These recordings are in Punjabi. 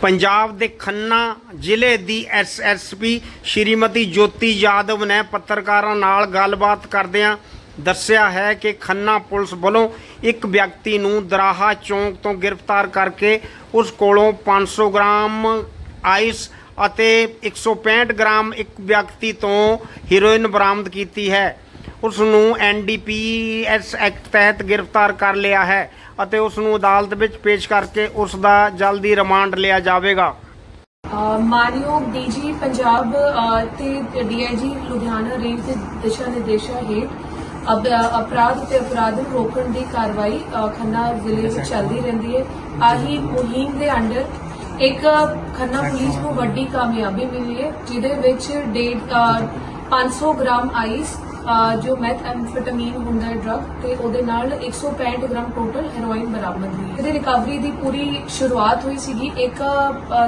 ਪੰਜਾਬ ਦੇ ਖੰਨਾ ਜ਼ਿਲ੍ਹੇ ਦੀ ਐਸਐਸਪੀ ਸ਼੍ਰੀਮਤੀ ਜੋਤੀ ਯਾਦਵ ਨੇ ਪੱਤਰਕਾਰਾਂ ਨਾਲ ਗੱਲਬਾਤ ਕਰਦਿਆਂ ਦੱਸਿਆ ਹੈ ਕਿ ਖੰਨਾ ਪੁਲਿਸ ਵੱਲੋਂ ਇੱਕ ਵਿਅਕਤੀ ਨੂੰ ਦਰਾਹਾ ਚੌਂਕ ਤੋਂ ਗ੍ਰਿਫਤਾਰ ਕਰਕੇ ਉਸ ਕੋਲੋਂ 500 ਗ੍ਰਾਮ ਆਈਸ ਅਤੇ 165 ਗ੍ਰਾਮ ਇੱਕ ਵਿਅਕਤੀ ਤੋਂ ਹੀਰੋਇਨ ਬਰਾਮਦ ਕੀਤੀ ਹੈ। ਉਸ ਨੂੰ ਐਨਡੀਪੀਐਸ ਐਕਟ ਤਹਿਤ ਗ੍ਰਿਫਤਾਰ ਕਰ ਲਿਆ ਹੈ ਅਤੇ ਉਸ ਨੂੰ ਅਦਾਲਤ ਵਿੱਚ ਪੇਸ਼ ਕਰਕੇ ਉਸ ਦਾ ਜਲਦੀ ਰਿਮਾਂਡ ਲਿਆ ਜਾਵੇਗਾ। ਮਾਨਯੋਗ ਡੀਜੀ ਪੰਜਾਬ ਤੇ ਡੀਆਈਜੀ ਲੁਧਿਆਣਾ ਰੇਂਜ ਦੇ ਦਿਸ਼ਾ ਨਿਰਦੇਸ਼ਾਂ ਹੇਠ ਅਬ- ਅਪਰਾਧ ਤੇ ਅਪਰਾਧ ਨੂੰ ਰੋਕਣ ਦੀ ਕਾਰਵਾਈ ਖੰਨਾ ਜ਼ਿਲ੍ਹੇ ਵਿੱਚ ਚੱਲਦੀ ਰਹਿੰਦੀ ਹੈ। ਆਹੀ ਮੁਹਿੰਮ ਦੇ ਅੰਡਰ ਇੱਕ ਖੰਨਾ ਪੁਲਿਸ ਨੂੰ ਵੱਡੀ ਕਾਮਯਾਬੀ ਮਿਲੀ ਹੈ ਜਿਹਦੇ ਵਿੱਚ ਡੇਢ ਅ, 500 ਗ੍ਰਾਮ ਆਈਸ ਜੋ ਮੈਥਐਮਫੈਟਾਮੀਨ ਹੁੰਦਾ ਡਰਗ ਤੇ ਉਹਦੇ ਨਾਲ 165 ਗ੍ਰਾਮ ਟੋਟਲ ਹੈਰੋਇਨ ਬਰਾਮਦ ਹੋਈ। ਹੈ ਰਿਕਵਰੀ ਦੀ ਪੂਰੀ ਸ਼ੁਰੂਆਤ ਹੋਈ ਸੀਗੀ। ਇੱਕ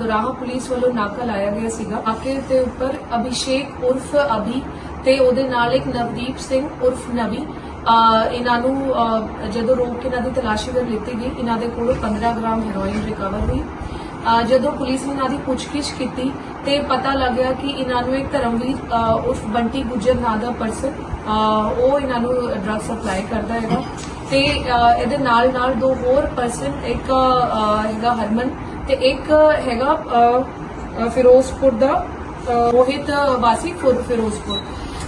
ਦੁਰਾਹਾ ਪੁਲਿਸ ਵੱਲੋਂ ਨਾਕਾ ਲਾਇਆ ਗਿਆ ਸੀਗਾ। ਨਾਕੇ ਦੇ ਉੱਪਰ ਅਭਿਸ਼ੇਕ ਉਰਫ ਅਭੀ ਤੇ ਉਹਦੇ ਨਾਲ ਇੱਕ ਨਵਦੀਪ ਸਿੰਘ ਉਰਫ ਨਵੀ। ਅ, ਇਹਨਾਂ ਨੂੰ ਅ, ਜਦੋਂ ਰੋਕ ਕੇ ਇਹਨਾਂ ਦੀ ਤਲਾਸ਼ੀ ਕਰ ਲਿੱਤੀ ਗਈ ਇਹਨਾਂ ਦੇ ਕੋਲੋਂ 15 ਗ੍ਰਾਮ ਹੈਰੋਇਨ ਰਿਕਵਰ ਹੋਈ। ਜਦੋਂ ਪੁਲਿਸ ਨੇ ਇਹਨਾਂ ਦੀ ਪੁੱਛਗਿੱਛ ਕੀਤੀ ਤੇ ਪਤਾ ਲੱਗਿਆ ਕਿ ਇਹਨਾਂ ਨੂੰ ਇੱਕ ਧਰਮਵੀਰ ਅ, ਬੰਟੀ ਗੁੱਜਰ ਨਾਂ ਦਾ ਪਰਸਨ ਉਹ ਇਹਨਾਂ ਨੂੰ ਡਰੱਗ ਸਪਲਾਈ ਕਰਦਾ ਹੈਗਾ। ਤੇ ਇਹਦੇ ਨਾਲ ਨਾਲ ਦੋ ਹੋਰ ਪਰਸਨ ਇੱਕ ਹੈਗਾ ਹਰਮਨ ਤੇ ਇੱਕ ਹੈਗਾ ਫਿਰੋਜ਼ਪੁਰ ਦਾ ਅ, ਰੋਹਿਤ ਵਾਸੀ ਫਿਰੋਜ਼ਪੁਰ।